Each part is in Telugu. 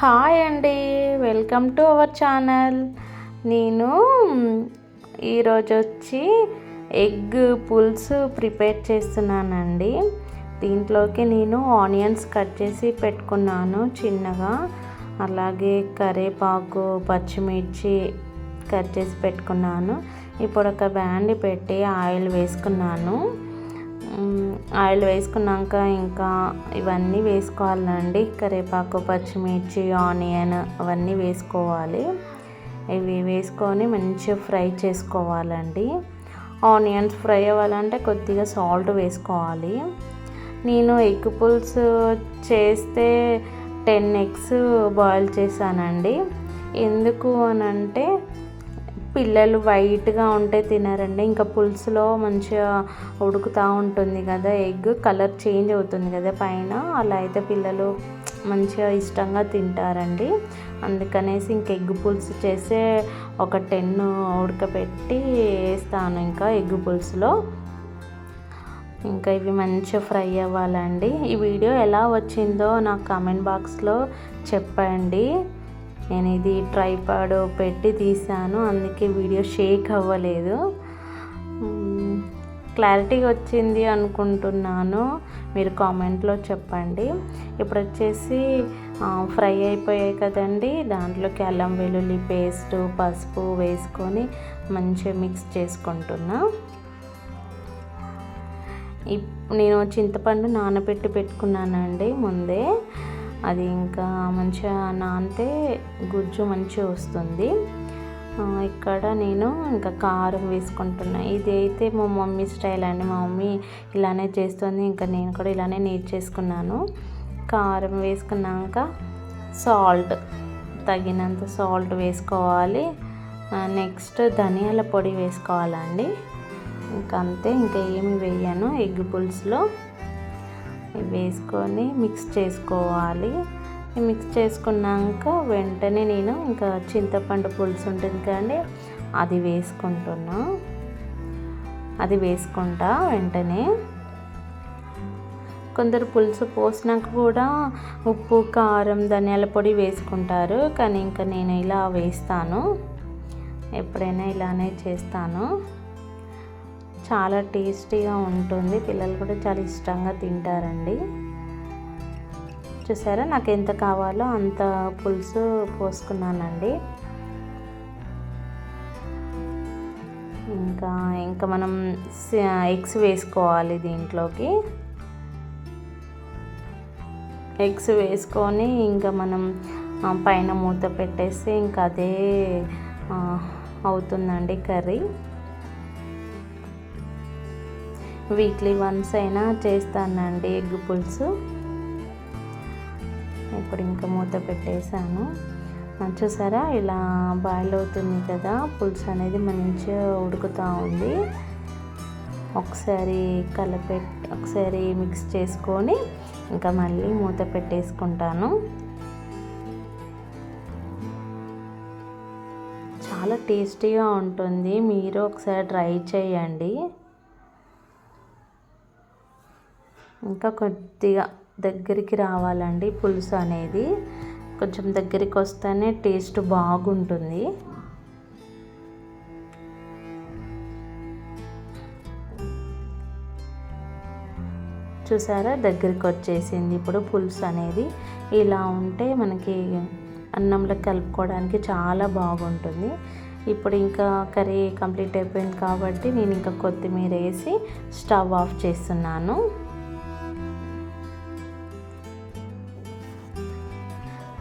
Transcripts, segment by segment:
హాయ్ అండి వెల్కమ్ టు అవర్ ఛానల్. నేను ఈరోజు వచ్చి ఎగ్ పులుసు ప్రిపేర్ చేస్తున్నానండి. దీంట్లోకి నేను ఆనియన్స్ కట్ చేసి పెట్టుకున్నాను చిన్నగా. అలాగే కరివేపాకు పచ్చిమిర్చి కట్ చేసి పెట్టుకున్నాను. ఇప్పుడు ఒక బ్యాండ్ పెట్టి ఆయిల్ వేసుకున్నాను. ఆయిల్ వేసుకున్నాక ఇంకా ఇవన్నీ వేసుకోవాలండి. కరివేపాకు పచ్చిమిర్చి ఆనియన్ అవన్నీ వేసుకోవాలి. ఇవి వేసుకొని మంచిగా ఫ్రై చేసుకోవాలండి. ఆనియన్స్ ఫ్రై అవ్వాలంటే కొద్దిగా సాల్ట్ వేసుకోవాలి. నేను ఎగ్ పులుసు చేస్తే టెన్ ఎగ్స్ బాయిల్ చేశానండి. ఎందుకు అని అంటే పిల్లలు వైట్గా ఉంటే తినరండి. ఇంకా పులుసులో మంచిగా ఉడుకుతూ ఉంటుంది కదా ఎగ్ కలర్ చేంజ్ అవుతుంది కదా పైన. అలా అయితే పిల్లలు మంచిగా ఇష్టంగా తింటారండి. అందుకనేసి ఇంక ఎగ్ పులుసు చేసే ఒక టెన్ ఉడకపెట్టి వేస్తాను ఇంకా ఎగ్ పులుసులో. ఇంకా ఇవి మంచిగా ఫ్రై అవ్వాలండి. ఈ వీడియో ఎలా వచ్చిందో నాకు కామెంట్ బాక్స్లో చెప్పండి. నేను ఇది ట్రైపాడ్ పెట్టి తీసాను అందుకే వీడియో షేక్ అవ్వలేదు. క్లారిటీ క్లారిటీగా వచ్చింది అనుకుంటున్నాను. మీరు కామెంట్లో చెప్పండి. ఇప్పుడు వచ్చేసి ఫ్రై అయిపోయాయి కదండి. దాంట్లోకి అల్లం వెల్లుల్లి పేస్ట్ పసుపు వేసుకొని మంచిగా మిక్స్ చేసుకుంటున్నా. ఇప్ నేను చింతపండు నానబెట్టి పెట్టుకున్నానండి ముందే. అది ఇంకా మంచిగా నానితే గుజ్జు మంచిగా వస్తుంది. ఇక్కడ నేను ఇంకా కారం వేసుకుంటున్నా. ఇది అయితే మా మమ్మీ స్టైల్ అండి. మా మమ్మీ ఇలానే చేస్తుంది. ఇంకా నేను కూడా ఇలానే నేర్చేసుకున్నాను కారం వేసుకున్నాక సాల్ట్ తగినంత సాల్ట్ వేసుకోవాలి. నెక్స్ట్ ధనియాల పొడి వేసుకోవాలండి. ఇంకా అంతే ఇంకా ఏమి వేయను. ఎగ్ పులుసులో వేసుకొని మిక్స్ చేసుకోవాలి. మిక్స్ చేసుకున్నాక వెంటనే నేను ఇంకా చింతపండు పులుసు ఉంటుంది కానీ అది వేసుకుంటున్నా. అది వేసుకుంటా వెంటనే. కొందరు పులుసు పోసినాక కూడా ఉప్పు కారం ధనియాల పొడి వేసుకుంటారు కానీ ఇంకా నేను ఇలా వేస్తాను. ఎప్పుడైనా ఇలానే చేస్తాను. చాలా టేస్టీగా ఉంటుంది. పిల్లలు కూడా చాలా ఇష్టంగా తింటారండి. చూసారా? నాకు ఎంత కావాలో అంత పులుసు పోసుకున్నానండి. ఇంకా ఇంకా మనం ఎగ్స్ వేసుకోవాలి దీంట్లోకి. ఎగ్స్ వేసుకొని ఇంకా మనం పైన మూత పెట్టేస్తే ఇంకా అదే అవుతుందండి కర్రీ. వీక్లీ వన్స్ అయినా చేస్తానండి ఎగ్ పులుసు. ఇప్పుడు ఇంకా మూత పెట్టేశాను. చూసారా? ఇలా బాయిల్ అవుతుంది కదా పులుసు అనేది మంచిగా ఉడుకుతూ ఉంది. ఒకసారి కలపెట్ ఒకసారి మిక్స్ చేసుకొని ఇంకా మళ్ళీ మూత పెట్టేసుకుంటాను. చాలా టేస్టీగా ఉంటుంది. మీరు ఒకసారి ట్రై చేయండి. ఇంకా కొద్దిగా దగ్గరికి రావాలండి పులుసు అనేది. కొంచెం దగ్గరికి వస్తేనే టేస్ట్ బాగుంటుంది. చూసారా? దగ్గరికి వచ్చేసింది ఇప్పుడు పులుసు అనేది. ఇలా ఉంటే మనకి అన్నంలో కలుపుకోవడానికి చాలా బాగుంటుంది. ఇప్పుడు ఇంకా కర్రీ కంప్లీట్ అయిపోయింది కాబట్టి నేను ఇంకా కొత్తిమీర వేసి స్టవ్ ఆఫ్ చేస్తున్నాను.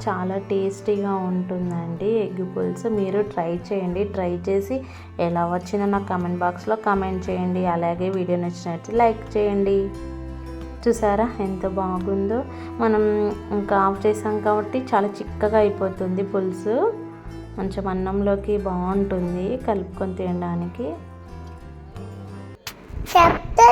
చాలా టేస్టీగా ఉంటుందండి. ఎగ్ పులుసు మీరు ట్రై చేయండి. ట్రై చేసి ఎలా వచ్చిందో నాకు కమెంట్ బాక్స్లో కమెంట్ చేయండి. అలాగే వీడియో నచ్చినట్టు లైక్ చేయండి. చూసారా ఎంత బాగుందో? మనం ఇంకా ఆఫ్ చేసాం కాబట్టి చాలా చిక్కగా అయిపోతుంది పులుసు. కొంచెం అన్నంలోకి బాగుంటుంది కలుపుకొని తినడానికి. చెప్తే